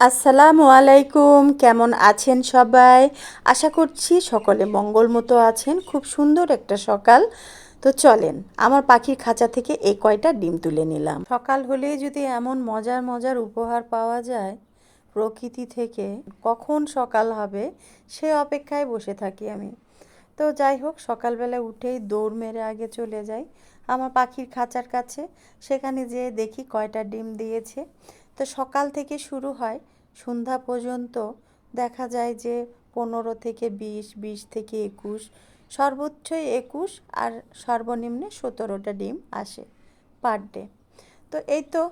আসসালামু আলাইকুম, কেমন আছেন সবাই? আশা করছি সকলে মঙ্গল মতো আছেন, খুব সুন্দর একটা সকাল। তো চলেন, আমার পাখির খাঁচা থেকে এই কয়টা ডিম তুলে নিলাম। সকাল হলেই যদি এমন মজার মজার উপহার পাওয়া যায় প্রকৃতি থেকে, কখন সকাল হবে সে অপেক্ষায় বসে থাকি আমি। তো যাই হোক, সকালবেলা উঠেই দৌড় মেরে আগে চলে যাই। আমার পাখির খাঁচার কাছে, সেখানে যেয়ে দেখি কয়টা ডিম দিয়েছে। তো সকাল থেকে শুরু হয়। সন্ধ্যা পর্যন্ত দেখা যায় যে পনেরো থেকে বিশ বিশ থেকে একুশ, সর্বোচ্চই একুশ আর সর্বনিম্নে সতেরোটা ডিম আসে পার ডে। তো এই তো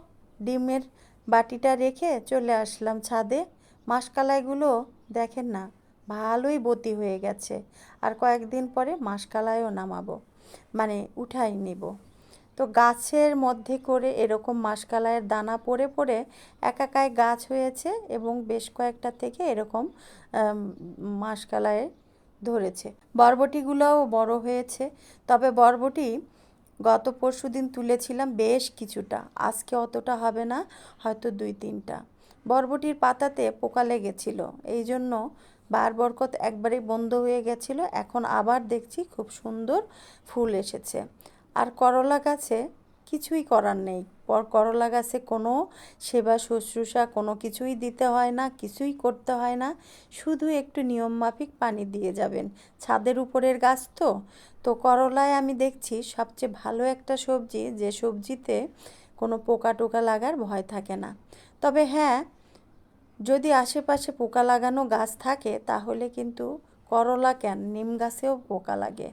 ডিমের বাটিটা রেখে চলে আসলাম ছাদে। মাসকালাইগুলো দেখেন না, ভালোই বতি হয়ে গেছে। আর কয়েকদিন পরে মাসকালাইও নামাবো মানে উঠাই নিব। তো গাছের মধ্যে করে এরকম মাসকালাইয়ের দানা পড়ে পড়ে একাকায় গাছ হয়েছে এবং বেশ কয়েকটা থেকে এরকম মাসকালাইয়ের ধরেছে। বরবটিগুলোও বড় হয়েছে। তবে বরবটি গত পরশু দিন তুলেছিলাম বেশ কিছুটা, আজকে অতটা হবে না, হয়তো দুই তিনটা। বরবটির পাতাতে পোকা লেগেছিল এই জন্য বার বরকত একবারেই বন্ধ হয়ে গেছিল। এখন আবার দেখছি খুব সুন্দর ফুল এসেছে। করলা গাছে কিছুই করার নেই। পর করলা গাছে কোনো সেবা শুশ্রূষা, কোনো কিছুই দিতে হয় না, কিছুই করতে হয় না। শুধু একটু নিয়মমাফিক পানি দিয়ে যাবেন। ছাদের উপরের গাছ তো? তো করলায় আমি দেখছি সবচেয়ে ভালো একটা সবজি, যে সবজিতে কোনো পোকা টোকা লাগার ভয় থাকে না। তবে হ্যাঁ যদি আশেপাশে পোকা লাগানো গাছ থাকে, তাহলে কিন্তু করলা কেন? নিম গাছেও পোকা লাগে।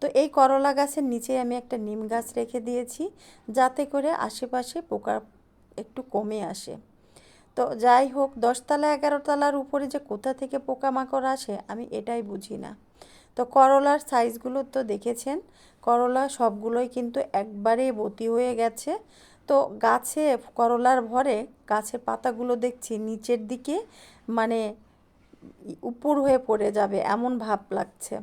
তো এই করলা গাছের নিচে আমি একটা নিম গাছ রেখে দিয়েছি, যাতে করে আশেপাশে পোকা একটু কমে আসে। তো যাই হোক, দশতলা এগারো তলার উপরে যে কোথা থেকে পোকামাকড় আসে, আমি এটাই বুঝি না। তো করলার সাইজগুলো তো দেখেছেন, করলা সবগুলোই কিন্তু একবারে বতি হয়ে গেছে। তো গাছে, করলার ভরে গাছের পাতাগুলো দেখছি নিচের দিকে মানে উপর হয়ে পড়ে যাবে, এমন ভাব লাগছে।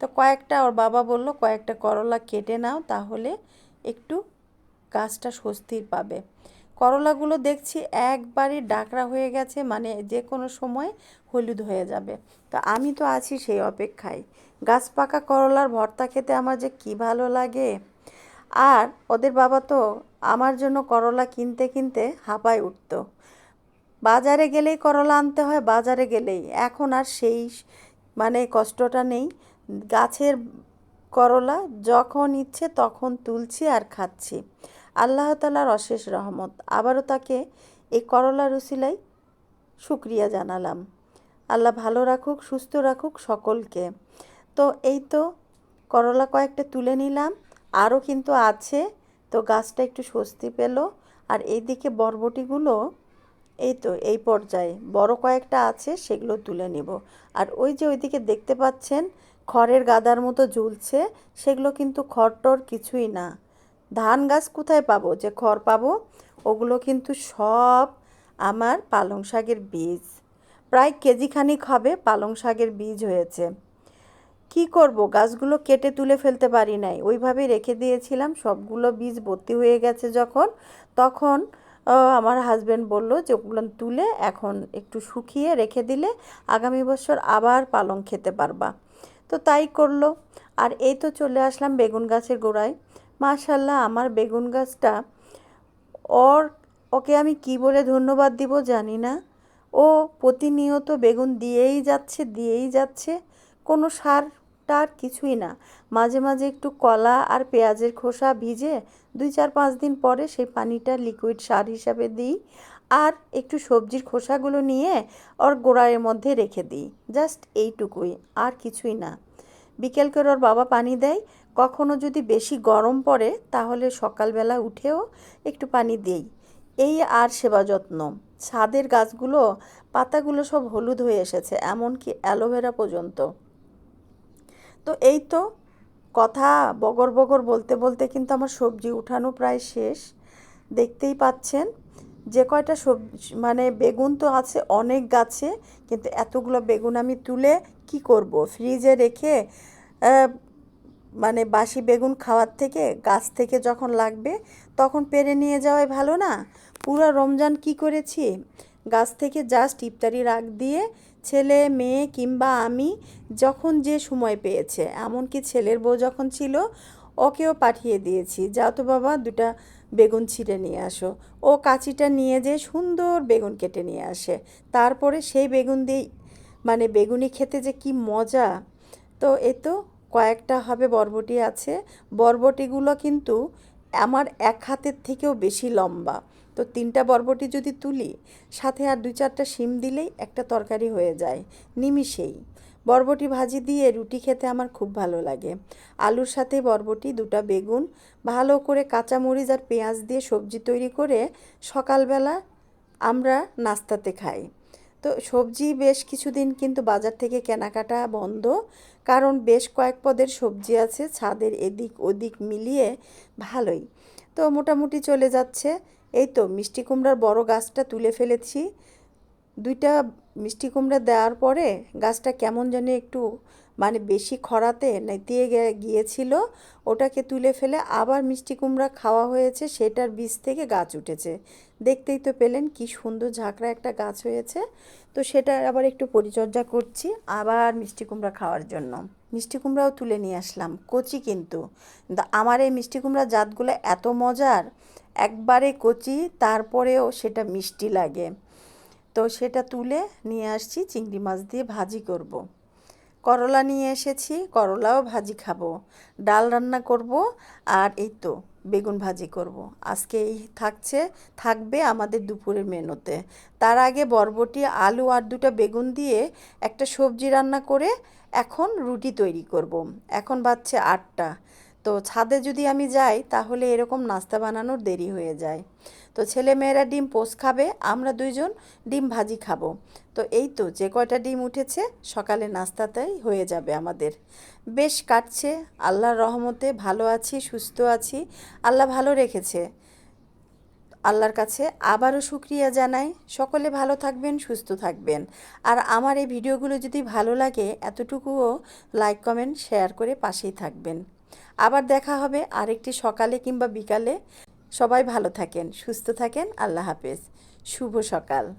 তো কয়েকটা ওর বাবা বলল, কয়েকটা করলা কেটে নাও, তাহলে একটু গাছটা স্বস্তির পাবে। করলাগুলো দেখছি একবারে ডাকরা হয়ে গেছে মানে যে কোনো সময় হলুদ হয়ে যাবে। তো আমি তো আছি সেই অপেক্ষায়। গাছ পাকা করলার ভর্তা খেতে আমার যে কি ভালো লাগে। আর ওদের বাবা তো আমার জন্য করলা কিনতে কিনতে হাঁপায় উঠত। বাজারে গেলেই করলা আনতে হয়, বাজারে গেলেই। এখন আর সেই মানে কষ্টটা নেই। গাছের করলা যখন ইচ্ছে তখন তুলছি আর খাচ্ছি। আল্লাহ তালার অশেষ রহমত। আবারও তাকে এই করলা রুসিলাই শুক্রিয়া জানালাম। আল্লাহ ভালো রাখুক, সুস্থ রাখুক সকলকে। তো এই তো করলা কয়েকটা তুলে নিলাম। আরও কিন্তু আছে। তো গাছটা একটু স্বস্তি পেল। আর এইদিকে বরবটিগুলো এই তো এই পর্যায়ে। বড় কয়েকটা আছে, সেগুলো তুলে নিব। আর ওই যে ওইদিকে দেখতে পাচ্ছেন খড়ের গাদার মতো ঝুলছে সেগুলো কিন্তু খড়টর কিছুই না। ধান গাছ কোথায় পাবো? যে খড় পাবো, ওগুলো কিন্তু সব আমার পালং শাকের বীজ। প্রায় কেজি খানিক হবে পালং শাকের বীজ হয়েছে। কি করব? গাছগুলো কেটে তুলে ফেলতে পারি নাই। ওইভাবে রেখে দিয়েছিলাম, সবগুলো বীজ ভর্তি হয়ে গেছে যখন। তখন আমার হাজব্যান্ড বলল যে ওগুলো তুলে এখন একটু শুকিয়ে রেখে দিলে আগামী বছর আবার পালং খেতে পারবা। তো তাই করল। আর এই তো চলে আসলাম বেগুন গাছের গোড়ায়। মাশাল্লাহ আমার বেগুন গাছটা ওর ওকে আমি কি বলে ধন্যবাদ দিব জানি না। ও প্রতিনিয়ত বেগুন দিয়েই যাচ্ছে দিয়েই যাচ্ছে। কোনো সার টার কিছুই না। মাঝে মাঝে একটু কলা আর পেঁয়াজের খোসা ভিজে দুই চার পাঁচ দিন পরে সেই পানিটা লিকুইড সার হিসাবে দিই আর একটু সবজির খোসাগুলো নিয়ে ওর গোড়ার মধ্যে রেখে দিই। জাস্ট এইটুকুই, আর কিছুই না। বিকেল করে ওর বাবা পানি দেয়। কখনো যদি বেশি গরম পড়ে তাহলে সকালবেলা উঠেও একটু পানি দেই। এই আর সেবা যত্ন। ছাদের গাছগুলো, পাতাগুলো সব হলুদ হয়ে এসেছে, এমনকি অ্যালোভেরা পর্যন্ত। তো এই তো কথা বগর বগর বলতে বলতে কিন্তু আমার সবজি উঠানো প্রায় শেষ। দেখতেই পাচ্ছেন যে কয়টা সবজি মানে বেগুন তো আছে অনেক গাছে, কিন্তু এতগুলো বেগুন আমি তুলে কি করব? ফ্রিজে রেখে মানে বাসি বেগুন খাওয়ার থেকে, গাছ থেকে যখন লাগবে তখন পেরে নিয়ে যাওয়াই ভালো না? পুরো রমজান কি করেছি? গাছ থেকে জাস্ট ইফতারি রাখ দিয়ে ছেলে, মেয়ে কিংবা আমি যখন যে সময় পেয়েছে, এমনকি ছেলের বউ যখন ছিল, ওকেও পাঠিয়ে দিয়েছি। যাও তো বাবা, দুটা বেগুন ছিঁড়ে নিয়ে আসো। ও কাঁচিটা নিয়ে যে সুন্দর বেগুন কেটে নিয়ে আসে। তারপরে সেই বেগুন দিয়ে মানে বেগুনি খেতে যে কি মজা। তো এ তো কয়েকটা হবে, বরবটি আছে। বরবটিগুলো কিন্তু আমার এক হাতের থেকেও বেশি লম্বা। তো তিনটা বরবটি যদি তুলি, সাথে আর দুই চারটা শিম দিলেই একটা তরকারি হয়ে যায়, নিমিষেই। বরবটি ভাজি দিয়ে রুটি খেতে আমার খুব ভালো লাগে। আলুর সাথে বরবটি, দুটা বেগুন, ভালো করে কাঁচামরিচ আর পেঁয়াজ দিয়ে সবজি তৈরি করে সকালবেলা আমরা নাস্তাতে খাই। তো সবজি বেশ কিছুদিন কিন্তু বাজার থেকে কেনাকাটা বন্ধ, কারণ বেশ কয়েক পদের সবজি আছে, ছাদের এদিক ওদিক মিলিয়ে ভালোই। তো মোটামুটি চলে যাচ্ছে এই তো মিষ্টি কুমড়ার বড় গাছটা তুলে ফেলেছি। দুইটা মিষ্টি কুমড়া দেওয়ার পরে গাছটা কেমন জানি একটু মানে বেশি খরাতে নেতিয়ে গিয়েছিল। ওটাকে তুলে ফেলে আবার মিষ্টি কুমড়া খাওয়া হয়েছে, সেটার বীজ থেকে গাছ উঠেছে। দেখতেই তো পেলেন কি সুন্দর ঝাঁকড়া একটা গাছ হয়েছে। তো সেটা আবার একটু পরিচর্যা করছি আবার মিষ্টি কুমড়া খাওয়ার জন্য। মিষ্টি কুমড়াও তুলে নিয়ে আসলাম, কচি কিন্তু। আমার এই মিষ্টি কুমড়া জাতগুলো এত মজার একবারে কচি, তারপরেও সেটা মিষ্টি লাগে তো সেটা তুলে নিয়ে আসছি, চিংড়ি মাছ দিয়ে ভাজি করব। করলা নিয়ে এসেছি, করলাও ভাজি খাব ডাল রান্না করব আর এই তো বেগুন ভাজি করব। আজকে এই থাকছে, থাকবে আমাদের দুপুরের মেনুতে তার আগে বরবটি, আলু আর দুটো বেগুন দিয়ে একটা সবজি রান্না করে এখন রুটি তৈরি করব। এখন বাজছে আটটা তো ছাদে যদি আমি যাই, তাহলে এরকম নাস্তা বানানোর দেরি হয়ে যায়। তো ছেলে মেয়েরা ডিম পোস্ট খাবে, আমরা দুইজন ডিম ভাজি খাব। তো এই তো যে কয়টা ডিম উঠেছে, সকালে নাস্তাতেই হয়ে যাবে আমাদের। বেশ কাটছে, আল্লাহর রহমতে ভালো আছি, সুস্থ আছি, আল্লাহ ভালো রেখেছে। আল্লাহর কাছে আবারও শুক্রিয়া জানাই। সকলে ভালো থাকবেন, সুস্থ থাকবেন। আর আমার এই ভিডিওগুলো যদি ভালো লাগে, এতটুকুও লাইক কমেন্ট শেয়ার করে পাশেই থাকবেন। আবার দেখা হবে আরেকটি সকালে কিংবা বিকালে। সবাই ভালো থাকেন, সুস্থ থাকেন। আল্লাহ হাফেজ। শুভ সকাল।